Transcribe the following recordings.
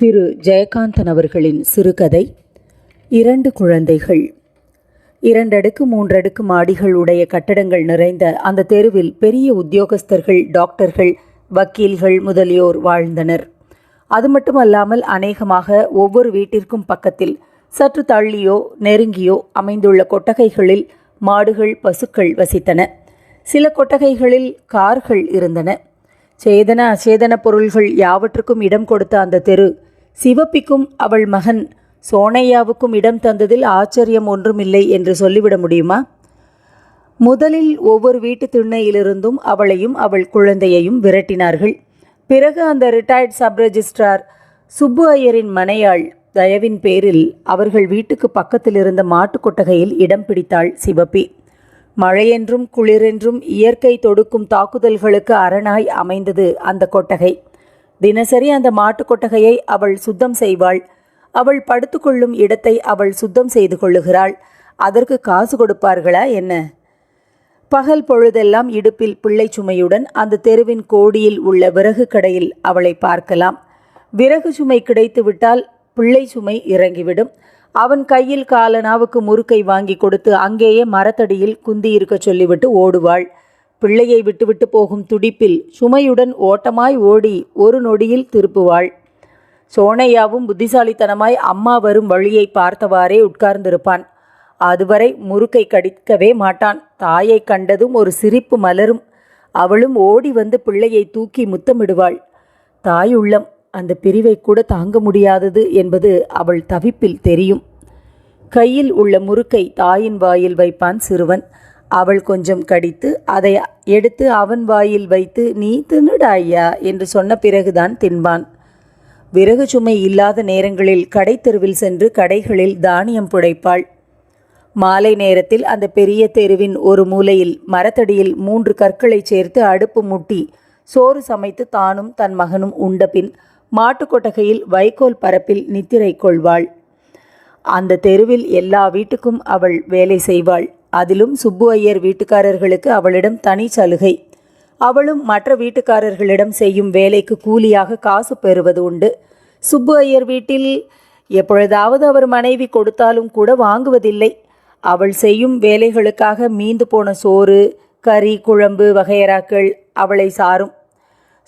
திரு ஜெயகாந்தன் அவர்களின் சிறுகதை இரண்டு குழந்தைகள். இரண்டடுக்கு மூன்றடுக்கு மாடிகள் உடைய கட்டடங்கள் நிறைந்த அந்த தெருவில் பெரிய உத்தியோகஸ்தர்கள் டாக்டர்கள் வக்கீல்கள் முதலியோர் வாழ்ந்தனர். அது மட்டுமல்லாமல் அநேகமாக ஒவ்வொரு வீட்டிற்கும் பக்கத்தில் சற்று தள்ளியோ நெருங்கியோ அமைந்துள்ள கொட்டகைகளில் மாடுகள் பசுக்கள் வசித்தன. சில கொட்டகைகளில் கார்கள் இருந்தன. சேதன அசேதன பொருள்கள் யாவற்றுக்கும் இடம் கொடுத்த அந்த தெரு சிவப்பிக்கும் அவள் மகன் சோனையாவுக்கும் இடம் தந்ததில் ஆச்சரியம் ஒன்றுமில்லை என்று சொல்லிவிட முடியுமா? முதலில் ஒவ்வொரு வீட்டு திண்ணையிலிருந்தும் அவளையும் அவள் குழந்தையையும் விரட்டினார்கள். பிறகு அந்த ரிட்டையர்ட் சப் ரெஜிஸ்ட்ரார் சுப்பு ஐயரின் மனையாள் தயவின் பேரில் அவர்கள் வீட்டுக்கு பக்கத்தில் இருந்த மாட்டுக் கொட்டகையில் இடம் பிடித்தாள் சிவப்பி. மழையென்றும் குளிரென்றும் இயற்கை தொடுக்கும் தாக்குதல்களுக்கு அரணாய் அமைந்தது அந்த கொட்டகை. தினசரி அந்த மாட்டுக் கொட்டகையை அவள் சுத்தம் செய்வாள். அவள் படுத்துக்கொள்ளும் இடத்தை அவள் சுத்தம் செய்து கொள்ளுகிறாள். அதற்கு காசு கொடுப்பார்களா என்ன? பகல் பொழுதெல்லாம் இடுப்பில் பிள்ளை சுமையுடன் அந்த தெருவின் கோடியில் உள்ள விறகு கடையில் அவளை பார்க்கலாம். விறகு சுமை கிடைத்துவிட்டால் பிள்ளை சுமை இறங்கிவிடும். அவன் கையில் காலனாவுக்கு முறுக்கை வாங்கி கொடுத்து அங்கேயே மரத்தடியில் குந்தியிருக்க சொல்லிவிட்டு ஓடுவாள். பிள்ளையை விட்டுவிட்டு போகும் துடிப்பில் சுமையுடன் ஓட்டமாய் ஓடி ஒரு நொடியில் திருப்புவாள். சோனையாவும் புத்திசாலித்தனமாய் அம்மா வரும் வழியை பார்த்தவாறே உட்கார்ந்திருப்பான். அதுவரை முறுக்கை கடிக்கவே மாட்டான். தாயை கண்டதும் ஒரு சிரிப்பு மலரும். அவளும் ஓடி வந்து பிள்ளையை தூக்கி முத்தமிடுவாள். தாய் உள்ளம் அந்த பிரிவை கூட தாங்க முடியாதது என்பது அவள் தவிப்பில் தெரியும். கையில் உள்ள முறுக்கை தாயின் வாயில் வைப்பான் சிறுவன். அவள் கொஞ்சம் கடித்து அதை எடுத்து அவன் வாயில் வைத்து நீ தின்னுடா ஐயா என்று சொன்ன பிறகுதான் தின்பான். விறகு சுமை இல்லாத நேரங்களில் கடைத்தெருவில் சென்று கடைகளில் தானியம் புடைப்பாள். மாலை நேரத்தில் அந்த பெரிய தெருவின் ஒரு மூலையில் மரத்தடியில் மூன்று கற்களை சேர்த்து அடுப்பு முட்டி சோறு சமைத்து தானும் தன் மகனும் உண்டபின் மாட்டுக்கொட்டகையில் வைக்கோல் பரப்பில் நித்திரை கொள்வாள். அந்த தெருவில் எல்லா வீட்டுக்கும் அவள் வேலை செய்வாள். அதிலும் சுப்பு ஐயர் வீட்டுக்காரர்களுக்கு அவளிடம் தனி சலுகை. அவளும் மற்ற வீட்டுக்காரர்களிடம் செய்யும் வேலைக்கு கூலியாக காசு பெறுவது உண்டு. சுப்பு ஐயர் வீட்டில் எப்பொழுதாவது அவர் மனைவி கொடுத்தாலும் கூட வாங்குவதில்லை. அவள் செய்யும் வேலைகளுக்காக மீந்து போன சோறு கறி குழம்பு வகையறாக்கள் அவளை சாரும்.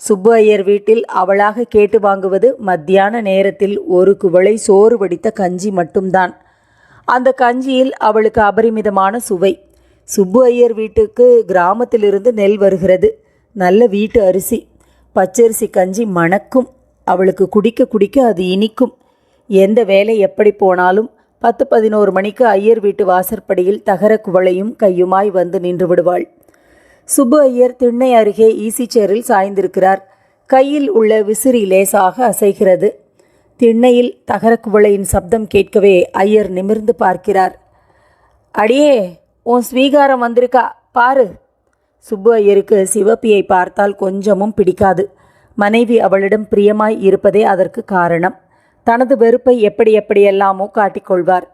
சுப்பு ஐயர் வீட்டில் அவளாக கேட்டு வாங்குவது மத்தியான நேரத்தில் ஒரு குவளை சோறு வடித்த கஞ்சி மட்டும்தான். அந்த கஞ்சியில் அவளுக்கு அபரிமிதமான சுவை. சுப்பு ஐயர் வீட்டுக்கு கிராமத்திலிருந்து நெல் வருகிறது. நல்ல வீட்டு அரிசி. பச்சரிசி கஞ்சி மணக்கும். அவளுக்கு குடிக்க குடிக்க அது இனிக்கும். எந்த வேலை எப்படி போனாலும் பத்து பதினோரு மணிக்கு ஐயர் வீட்டு வாசற்படியில் தகர குவளையும் கையுமாய் வந்து நின்று விடுவாள். சுப்பு ஐயர் திண்ணை அருகே ஈசி சேரில் சாய்ந்திருக்கிறார். கையில் உள்ள விசிறி லேசாக அசைகிறது. திண்ணையில் தகரக்குவளையின் சப்தம் கேட்கவே ஐயர் நிமிர்ந்து பார்க்கிறார். அடியே உன் ஸ்வீகாரம் வந்திருக்கா? பாரு. சுப்பு ஐயருக்கு சிவப்பியை பார்த்தால் கொஞ்சமும் பிடிக்காது. மனைவி அவளிடம் பிரியமாய் இருப்பதே அதற்கு காரணம். தனது வெறுப்பை எப்படி எப்படியெல்லாமோ காட்டிக்கொள்வார்.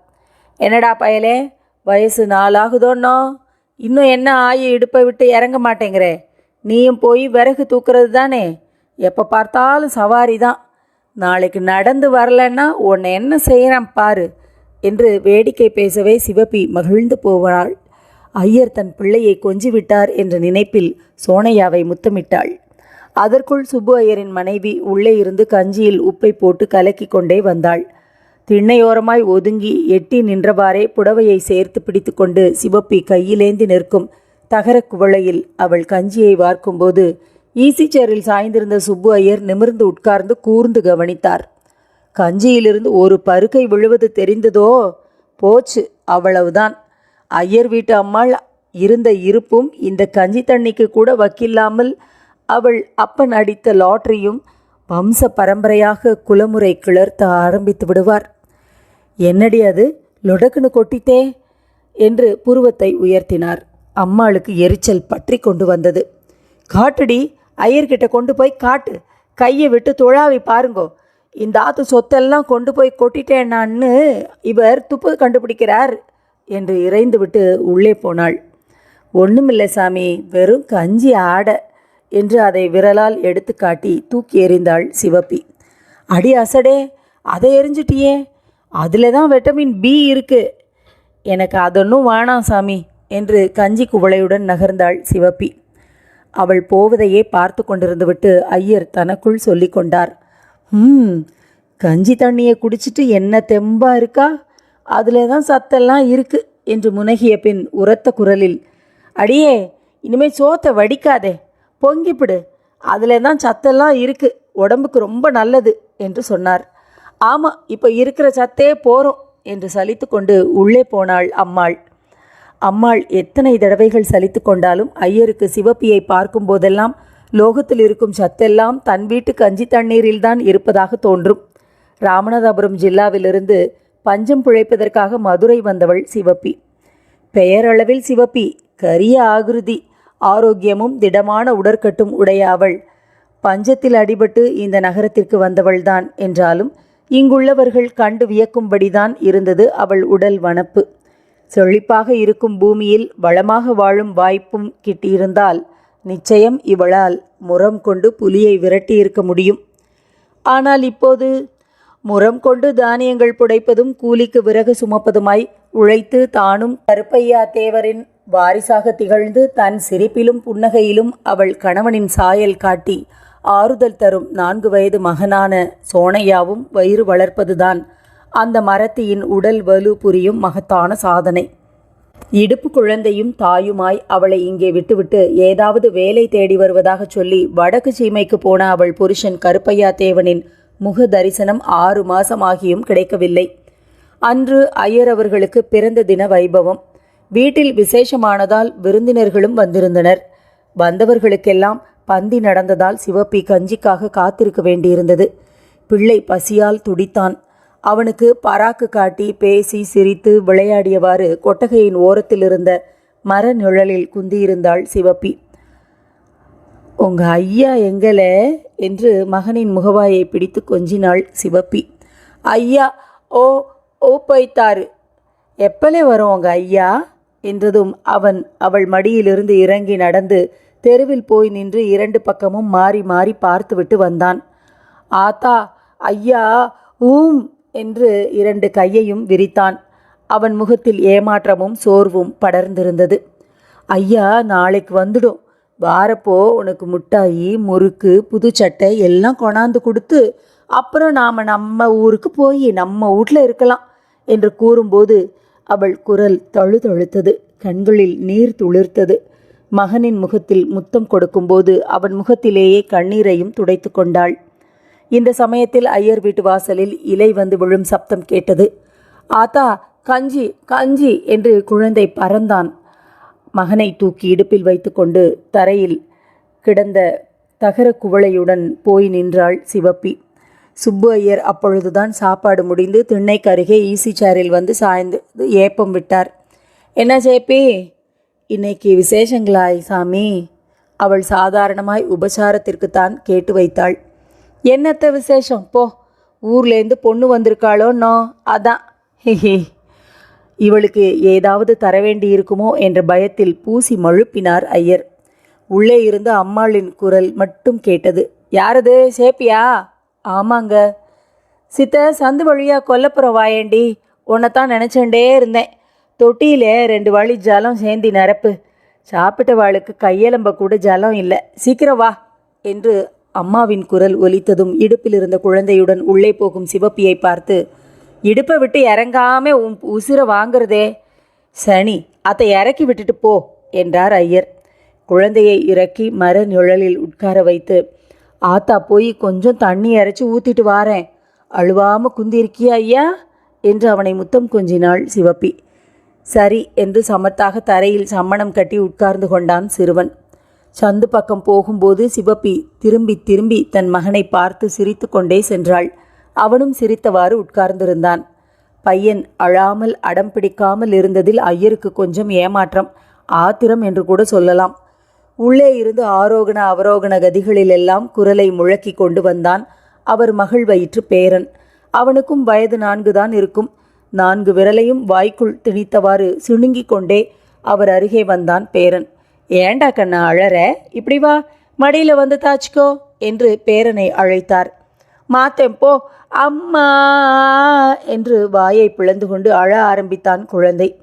என்னடா பயலே வயசு நாளாகுதோன்னோ இன்னும் என்ன ஆயி இடுப்பை விட்டு இறங்க மாட்டேங்கிறே? நீயும் போய் விறகு தூக்குறது தானே எப்போ பார்த்தாலும் சவாரி தான் நாளைக்கு நடந்து வரலன்னா உன்னை என்ன செய்கிறான் பாரு என்று வேடிக்கை பேசவே சிவப்பி மகிழ்ந்து போவாள். ஐயர் தன் பிள்ளையை கொஞ்சிவிட்டார் என்ற நினைப்பில் சோனையாவை முத்தமிட்டாள். அதற்குள் சுப்பு ஐயரின் மனைவி உள்ளே இருந்து கஞ்சியில் உப்பை போட்டு கலக்கி கொண்டே வந்தாள். திண்ணையோரமாய் ஒதுங்கி எட்டி நின்றவாறே புடவையை சேர்த்து பிடித்துக்கொண்டு சிவப்பி கையிலேந்தி நிற்கும் தகர குவளையில் அவள் கஞ்சியை வார்க்கும்போது ஈசி சேரில் சாய்ந்திருந்த சுப்பு ஐயர் நிமிர்ந்து உட்கார்ந்து கூர்ந்து கவனித்தார். கஞ்சியிலிருந்து ஒரு பருக்கை விழுவது தெரிந்ததோ? போச்சு அவ்வளவுதான். ஐயர் வீட்டு அம்மாள் இருந்த இருப்பும் இந்த கஞ்சி தண்ணிக்கு கூட வக்கில்லாமல் அவள் அப்பன் அடித்த லாட்டரியும் வம்ச பரம்பரையாக குலமுறை கிளர்த்த ஆரம்பித்து விடுவார். என்னடி அது? லொடக்குன்னு கொட்டித்தே? என்று புருவத்தை உயர்த்தினார். அம்மாளுக்கு எரிச்சல் பற்றி கொண்டு வந்தது. காட்டுடி ஐயர்கிட்ட கொண்டு போய் காட்டு. கையை விட்டு துழாவி பாருங்கோ. இந்த ஆத்து சொத்தெல்லாம் கொண்டு போய் கொட்டிட்டேனான்னு இவர் துப்பு கண்டுபிடிக்கிறார் என்று இறைந்து விட்டு உள்ளே போனாள். ஒன்றுமில்லை சாமி வெறும் கஞ்சி ஆட என்று அதை விரலால் எடுத்து காட்டி தூக்கி எறிந்தாள் சிவப்பி. அடி அசடே அதை எரிஞ்சிட்டியே. அதில் தான் விட்டமின் பி இருக்கு. எனக்கு அதொன்னும் வேணாம் சாமி என்று கஞ்சி குவளையுடன் நகர்ந்தாள் சிவப்பி. அவள் போவதையே பார்த்து கொண்டிருந்துவிட்டு ஐயர் தனக்குள் சொல்லி கொண்டார். ம் கஞ்சி தண்ணியை குடிச்சிட்டு என்ன தெம்பா இருக்கா? அதில் தான் சத்தெல்லாம் இருக்கு என்று முனகிய பின் உரத்த குரலில். அடியே இனிமே சோத்தை வடிக்காதே. பொங்கிப்பிடு அதில் தான் சத்தெல்லாம் இருக்கு. உடம்புக்கு ரொம்ப நல்லது என்று சொன்னார். ஆமாம் இப்போ இருக்கிற சத்தே போகிறோம் என்று சலித்து கொண்டு உள்ளே போனாள் அம்மாள். அம்மாள் எத்தனை தடவைகள் சலித்து கொண்டாலும் ஐயருக்கு சிவப்பியை பார்க்கும் போதெல்லாம் லோகத்தில் இருக்கும் சத்தெல்லாம் தன் வீட்டு கஞ்சி தண்ணீரில்தான் இருப்பதாக தோன்றும். ராமநாதபுரம் ஜில்லாவிலிருந்து பஞ்சம் பிழைப்பதற்காக மதுரை வந்தவள் சிவப்பி. பெயரளவில் சிவப்பி கரிய ஆகிருதி ஆரோக்கியமும் திடமான உடற்கட்டும் உடைய அவள். பஞ்சத்தில் அடிபட்டு இந்த நகரத்திற்கு வந்தவள்தான் என்றாலும் இங்குள்ளவர்கள் கண்டு வியக்கும்படிதான் இருந்தது அவள் உடல் வனப்பு. செழிப்பாக இருக்கும் பூமியில் வளமாக வாழும் வாய்ப்பும் கிட்டியிருந்தால் நிச்சயம் இவளால் முரம் கொண்டு புலியை விரட்டியிருக்க முடியும். ஆனால் இப்போது முரம் கொண்டு தானியங்கள் புடைப்பதும் கூலிக்கு விறகு சுமப்பதுமாய் உழைத்து தானும் கருப்பையா தேவரின் வாரிசாக திகழ்ந்து தன் சிரிப்பிலும் புன்னகையிலும் அவள் கணவனின் சாயல் காட்டி ஆறுதல் தரும் நான்கு வயது மகனான சோனையாவும் வயிறு வளர்ப்பதுதான் அந்த மரத்தியின் உடல் வலு புரியும் மகத்தான சாதனை. இடுப்பு குழந்தையும் தாயுமாய் அவளை இங்கே விட்டுவிட்டு ஏதாவது வேலை தேடி வருவதாக சொல்லி வடக்கு சீமைக்கு போன அவள் புருஷன் கருப்பையா தேவனின் முக தரிசனம் ஆறு மாசமாகியும் கிடைக்கவில்லை. அன்று ஐயர் அவர்களுக்கு பிறந்த தின வைபவம். வீட்டில் விசேஷமானதால் விருந்தினர்களும் வந்திருந்தனர். வந்தவர்களுக்கெல்லாம் பந்தி நடந்ததால் சிவப்பி கஞ்சிக்காக காத்திருக்க வேண்டியிருந்தது. பிள்ளை பசியால் துடித்தான். அவனுக்கு பராக்கு காட்டி பேசி சிரித்து விளையாடியவாறு கொட்டகையின் ஓரத்தில் இருந்த மர நிழலில் குந்தியிருந்தாள் சிவப்பி. உங்க ஐயா எங்களே என்று மகனின் முகவாயை பிடித்து கொஞ்சினாள் சிவப்பி. ஐயா ஓ ஓ போய்த்தாரு எப்பலே வரும் உங்க ஐயா என்றதும் அவன் அவள் மடியிலிருந்து இறங்கி நடந்து தெருவில் போய் நின்று இரண்டு பக்கமும் மாறி மாறி பார்த்துவிட்டு வந்தான். ஆத்தா ஐயா ஊம்! என்று இரண்டு கையையும் விரித்தான். அவன் முகத்தில் ஏமாற்றமும் சோர்வும் படர்ந்திருந்தது. ஐயா நாளைக்கு வந்துடும் வாரப்போ உனக்கு முட்டாயி முறுக்கு புது சட்டை எல்லாம் கொண்டாந்து கொடுத்து அப்புறம் நாம் நம்ம ஊருக்கு போய் நம்ம வீட்டில் இருக்கலாம் என்று கூறும்போது அவள் குரல் தழுதழுத்தது. கண்களில் நீர் துளிர்த்தது. மகனின் முகத்தில் முத்தம் கொடுக்கும்போது அவன் முகத்திலேயே கண்ணீரையும் துடைத்து கொண்டாள். இந்த சமயத்தில் ஐயர் வீட்டு வாசலில் இலை வந்து விழும் சப்தம் கேட்டது. ஆத்தா கஞ்சி கஞ்சி என்று குழந்தை பறந்தான். மகனை தூக்கி இடுப்பில் வைத்துக்கொண்டு தரையில் கிடந்த தகர குவளையுடன் போய் நின்றாள் சிவப்பி. சுப்பு ஐயர் அப்பொழுதுதான் சாப்பாடு முடிந்து திண்ணைக்கு அருகே ஈசி சேரில் வந்து சாய்ந்து ஏப்பம் விட்டார். என்ன சேப்பி இன்னைக்கு விசேஷங்களாய் சாமி. அவள் சாதாரணமாய் உபசாரத்திற்குத்தான் கேட்டு வைத்தாள். என்னத்த விசேஷம்? போ. ஊர்லேருந்து பொண்ணு வந்திருக்காளோன்னோ? அதான். ஹிஹி. இவளுக்கு ஏதாவது தர வேண்டி இருக்குமோ என்ற பயத்தில் பூசி மழுப்பினார் ஐயர். உள்ளே இருந்து அம்மாளின் குரல் மட்டும் கேட்டது. யாரது? சேப்பியா? ஆமாங்க. சித்த சந்து வழியா கொல்லப்புறம் வாயேண்டி. உன்னைத்தான் நினச்சேண்டே இருந்தேன். தொட்டியில் ரெண்டு வழி ஜலம் சேந்தி நிரப்பு. சாப்பிட்ட வாளுக்கு கையெலம்ப கூட ஜலம் இல்லை. சீக்கிரம் வா என்று அம்மாவின் குரல் ஒலித்ததும் இடுப்பில் இருந்த குழந்தையுடன் உள்ளே போகும் சிவப்பியை பார்த்து இடுப்பை விட்டு இறங்காம உன் உசிர வாங்குறதே. சனி அதை இறக்கி விட்டுட்டு போ என்றார் ஐயர். குழந்தையை இறக்கி மர நிழலில் உட்கார வைத்து ஆத்தா போய் கொஞ்சம் தண்ணி இறைச்சி ஊத்திட்டு வாரேன். அழுவாம குந்திருக்கியா ஐயா? என்று அவனை முத்தம் கொஞ்சினாள் சிவப்பி. சரி என்று சமத்தாக தரையில் சம்மணம் கட்டி உட்கார்ந்து கொண்டான் சிறுவன். சந்து பக்கம் போகும்போது சிவப்பி திரும்பி திரும்பி தன் மகனை பார்த்து சிரித்து கொண்டே சென்றாள். அவனும் சிரித்தவாறு உட்கார்ந்திருந்தான். பையன் அழாமல் அடம் பிடிக்காமல் இருந்ததில் ஐயருக்கு கொஞ்சம் ஏமாற்றம் ஆத்திரம் என்று கூட சொல்லலாம். உள்ளே இருந்து ஆரோகண அவரோகண கதிகளிலெல்லாம் குரலை முழக்கி கொண்டு வந்தான் அவர் மகள் வயிற்று பேரன். அவனுக்கும் வயது நான்கு தான் இருக்கும். நான்கு விரலையும் வாய்க்குள் திணித்தவாறு சிணுங்கிக் கொண்டே அவர் அருகே வந்தான் பேரன். ஏண்டா கண்ணா அழற? இப்படி வா மடியில் வந்து தாச்சிக்கோ என்று பேரனை அழைத்தார். மாத்தேன் போ அம்மா என்று வாயை பிளந்து கொண்டு அழ ஆரம்பித்தான் குழந்தை.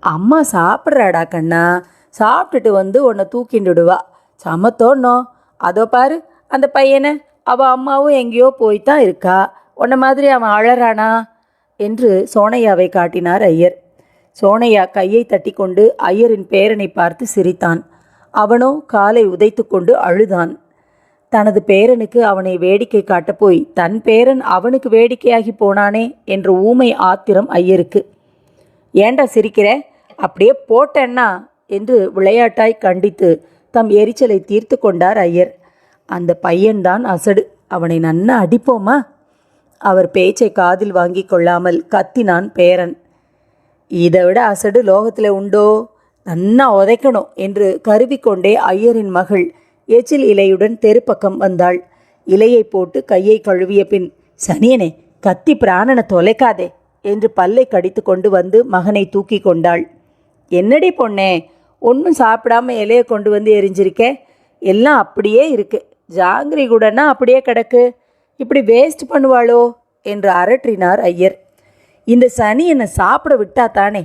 அம்மா சாப்பிட்றாடா கண்ணா சாப்பிட்டுட்டு வந்து உன்னை தூக்கிண்டுடுவா சமத்தோன்னோ அதோ பாரு அந்த பையனை அவள் அம்மாவும் எங்கேயோ போய்தான் இருக்கா. உன்னை மாதிரி அவன் அழறானா? என்று சோனையாவை காட்டினார் ஐயர். சோனையா கையை தட்டிக்கொண்டு ஐயரின் பேரனை பார்த்து சிரித்தான். அவனோ காலை உதைத்து கொண்டு அழுதான். தனது பேரனுக்கு அவனை வேடிக்கை காட்டப்போய் தன் பேரன் அவனுக்கு வேடிக்கையாகி போனானே என்ற ஊமை ஆத்திரம் ஐயருக்கு. ஏண்டா சிரிக்கிற? அப்படியே போட்டேன்னா என்று விளையாட்டாய் கண்டித்து தம் எரிச்சலை தீர்த்து கொண்டார் ஐயர். அந்த பையன்தான் அசடு. அவனை நன்னா அடிப்போமா? அவர் பேச்சை காதில் வாங்கி கொள்ளாமல் கத்தினான் பேரன். இதை விட அசடு லோகத்தில் உண்டோ? நன்னா உதைக்கணும் என்று கருவிக்கொண்டே ஐயரின் மகள் எச்சில் இலையுடன் தெருப்பக்கம் வந்தாள். இலையை போட்டு கையை கழுவிய பின் சனியனே கத்தி பிராணனை தொலைக்காதே என்று பல்லை கடித்து கொண்டு வந்து மகனை தூக்கி கொண்டாள். என்னடி பொண்ணே ஒன்றும் சாப்பிடாம இலையை கொண்டு வந்து எரிஞ்சிருக்க? எல்லாம் அப்படியே இருக்கு. ஜாங்கிரி கூடனா அப்படியே கிடக்கு. இப்படி வேஸ்ட் பண்ணுவாளோ? என்று அரற்றினார் ஐயர். இந்த சனி என்னை சாப்பிட விட்டா தானே?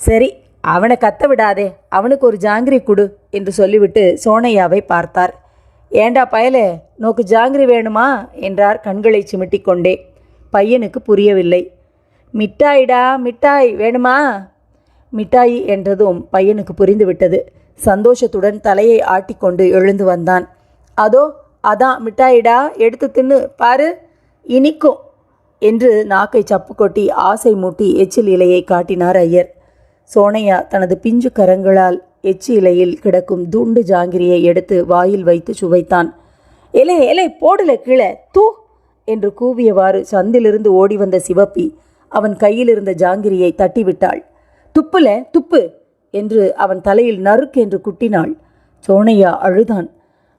சரி அவனை கத்த விடாதே அவனுக்கு ஒரு ஜாங்கிரி கொடு என்று சொல்லிவிட்டு சோனையாவை பார்த்தார். ஏண்டா பயலே நோக்கு ஜாங்கிரி வேணுமா? என்றார் கண்களை சிமிட்டிக் கொண்டே பையனுக்கு புரியவில்லை. மிட்டாய்டா மிட்டாய் வேணுமா? மிட்டாய் என்றதும் பையனுக்கு புரிந்துவிட்டது. சந்தோஷத்துடன் தலையை ஆட்டிக்கொண்டு எழுந்து வந்தான். அதோ அதான் மிட்டாயிடா எடுத்து தின்னு பாரு இனிக்கும். என்று நாக்கை சப்பு கொட்டி ஆசை மூட்டி எச்சில் இலையை காட்டினார் ஐயர். சோனையா தனது பிஞ்சு கரங்களால் எச்சி இலையில் கிடக்கும் துண்டு ஜாங்கிரியை எடுத்து வாயில் வைத்து சுவைத்தான். எலே எலே போடல கீழே தூ! என்று கூவியவாறு சந்திலிருந்து ஓடி வந்த சிவப்பி அவன் கையில் இருந்த ஜாங்கிரியை தட்டிவிட்டாள். துப்புல துப்பு! என்று அவன் தலையில் நறுக்கு என்று குட்டினாள். சோனையா அழுதான்.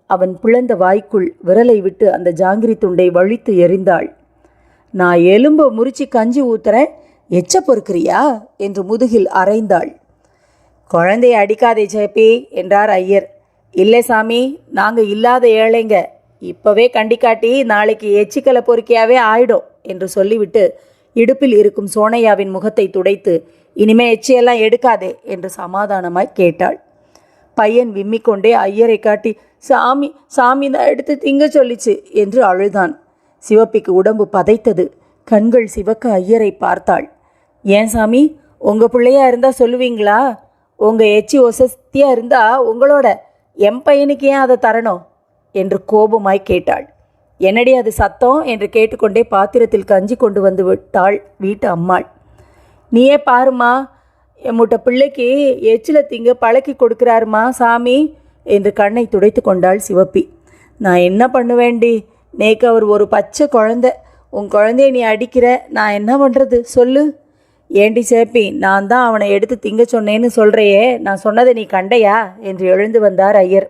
அவன் பிளந்த வாய்க்குள் விரலை விட்டு அந்த ஜாங்கிரி துண்டை வழித்து எறிந்தாள். நான் எலும்பை முறிச்சு கஞ்சி ஊத்துறேன். எச்ச பொறுக்கிறியா? என்று முதுகில் அரைந்தாள். குழந்தைய அடிக்காதே ஜெயப்பி என்றார் ஐயர். இல்லை சாமி நாங்கள் இல்லாத ஏழைங்க. இப்போவே கண்டிக்காட்டி நாளைக்கு எச்சிக்கலை பொறுக்கியாவே ஆயிடும் என்று சொல்லிவிட்டு இடுப்பில் இருக்கும் சோனையாவின் முகத்தை துடைத்து இனிமே எச்சியெல்லாம் எடுக்காதே என்று சமாதானமாய் கேட்டாள். பையன் விம்மிக்கொண்டே ஐயரை காட்டி சாமி சாமி தான் எடுத்து திங்க சொல்லிச்சு என்று அழுதான். சிவப்பிக்கு உடம்பு பதைத்தது. கண்கள் சிவக்க ஐயரை பார்த்தாள். ஏன் சாமி உங்கள் பிள்ளையா இருந்தால் சொல்லுவீங்களா? உங்கள் எச்சி ஒசஸ்தியாக இருந்தால் உங்களோட. என் பையனுக்கு ஏன் அதை தரணும்? என்று கோபமாய் கேட்டாள். என்னடி அது சத்தம்? என்று கேட்டுக்கொண்டே பாத்திரத்தில் கஞ்சி கொண்டு வந்து விட்டாள் வீட்டு அம்மாள். நீயே பாருமா எம்முட்ட பிள்ளைக்கு எச்சில திங்க பழக்கி கொடுக்குறாருமா சாமி என்று கண்ணை துடைத்து கொண்டாள் சிவப்பி. நான் என்ன பண்ணுவேண்டி நேக்கு அவர் ஒரு பச்சை குழந்தை. உன் குழந்தைய நீ அடிக்கிற நான் என்ன பண்ணுறது சொல்லு. ஏண்டி சேப்பி நான் தான் அவனை எடுத்து திங்க சொன்னேன்னு சொல்கிறையே நான் சொன்னதை நீ கண்டையா? என்று எழுந்து வந்தார் ஐயர்.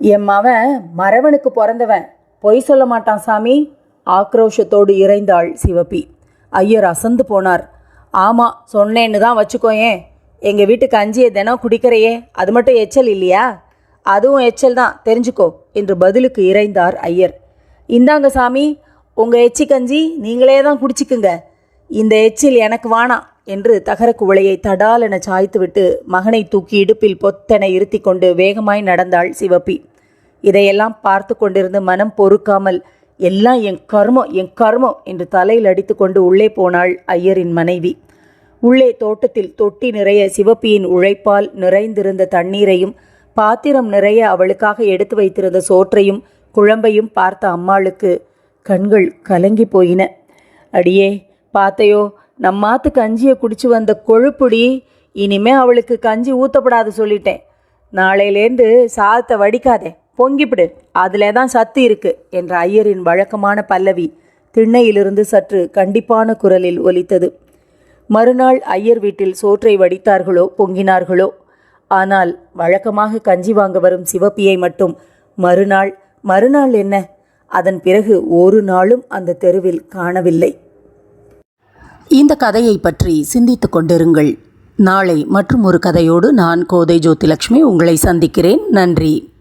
என் மவன் மறவனுக்கு பிறந்தவன். பொய் சொல்ல மாட்டான் சாமி. ஆக்ரோஷத்தோடு இறைந்தாள் சிவப்பி. ஐயர் அசந்து போனார். ஆமாம் சொன்னேன்னு தான் வச்சுக்கோயேன் எங்கள் வீட்டு கஞ்சியை தினம் குடிக்கிறையே. அது மட்டும் எச்சல் இல்லையா? அதுவும் எச்சல் தான். தெரிஞ்சுக்கோ என்று பதிலுக்கு இறைந்தார் ஐயர். இந்தாங்க சாமி உங்கள் எச்சி கஞ்சி நீங்களே தான் குடிச்சிக்குங்க. இந்த எச்சில் எனக்கு வானா என்று தகர குவளையை தடால் என சாய்த்துவிட்டு மகனை தூக்கி இடுப்பில் பொத்தென இருத்தி கொண்டு வேகமாய் நடந்தாள் சிவப்பி. இதையெல்லாம் பார்த்து கொண்டிருந்து மனம் பொறுக்காமல் எல்லாம் என் கர்மம் என் கர்மம் என்று தலையில் அடித்துக்கொண்டு உள்ளே போனாள் ஐயரின் மனைவி. உள்ளே தோட்டத்தில் தொட்டி நிறைய சிவப்பியின் உழைப்பால் நிறைந்திருந்த தண்ணீரையும் பாத்திரம் நிறைய அவளுக்காக எடுத்து வைத்திருந்த சோற்றையும் குழம்பையும் பார்த்த அம்மாளுக்கு கண்கள் கலங்கி போயின. அடியே பார்த்தையோ நம்மாத்து கஞ்சியை குடிச்சு வந்த கொழுப்புடி இனிமே அவளுக்கு கஞ்சி ஊத்தப்படாது சொல்லிட்டேன். நாளையிலேருந்து சாதத்தை வடிக்காதே பொங்கிப்பிடு அதிலே தான் சத்து இருக்கு என்ற ஐயரின் வழக்கமான பல்லவி திண்ணையிலிருந்து சற்று கண்டிப்பான குரலில் ஒலித்தது. மறுநாள் ஐயர் வீட்டில் சோற்றை வடித்தார்களோ பொங்கினார்களோ? ஆனால் வழக்கமாக கஞ்சி வாங்க வரும் சிவப்பியை மட்டும் மறுநாள் மறுநாள் என்ன? அதன் பிறகு ஒரு நாளும் அந்த தெருவில் காணவில்லை. இந்த கதையை பற்றி சிந்தித்துக் கொண்டிருங்கள். நாளை மற்றும் ஒரு கதையோடு நான் கோதை ஜோதிலட்சுமி உங்களை சந்திக்கிறேன். நன்றி.